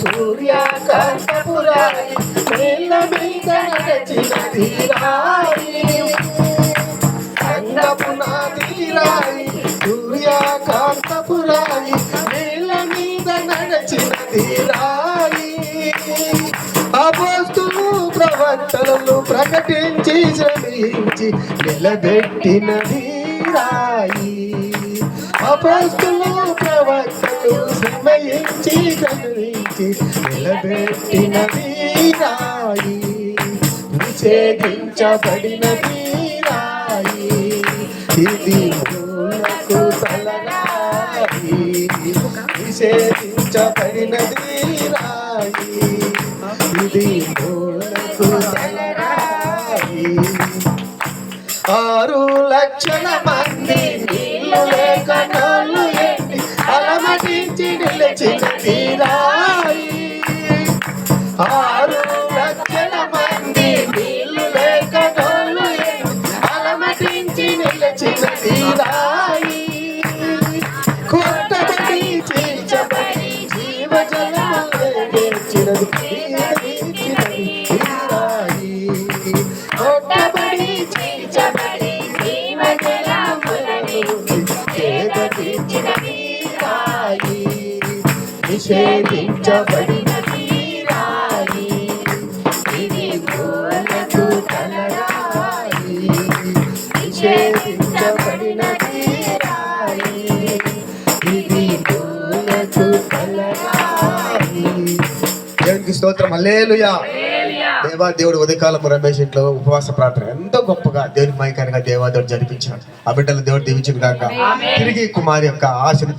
సూర్యాకాశపురాయి నీళ్ళ మీద నడచినది రాయి సంగపు నాది రాయి సూర్యాకాంతపురాయి నీళ్ళ మీద నడచిన తీరాయి. అపోస్తులు ప్రవర్తనలు ప్రకటించి శ్రమించి నిలబెట్టినది రాయి అపోస్తులు ప్రవక్తలు శ్రమయించి శ్రమించి నిలబెట్టిన వీరాయి నిషేధించబడినది వీరాయి. ఇది మూలకు తలరాయి నిషేధించబడినది వీరాయి. ఇది మూలకు తలరాయి. ఆరు లక్షల మంది ఆరు లక్షల మంది నీళ్ళు లేక నోళ్ళు అలమటించి నిలిచినది రాయి కొట్టబడి చీల్చబడి జీవజలము వేచినది కొట్టబడి చీల్చబడి దేవునికి స్తోత్రం. హల్లెలూయా. దేవా దేవుడు ఉదయకాలము రమేష్ ఇంట్లో ఉపవాస ప్రార్థన. ఎంతో గొప్పగా దేవుని మైకానిగా దేవా దేవుడు జరిపించాడు. ఆ బిడ్డలు దేవుడు దీవించిన కాక తిరిగి కుమారి యొక్క ఆశను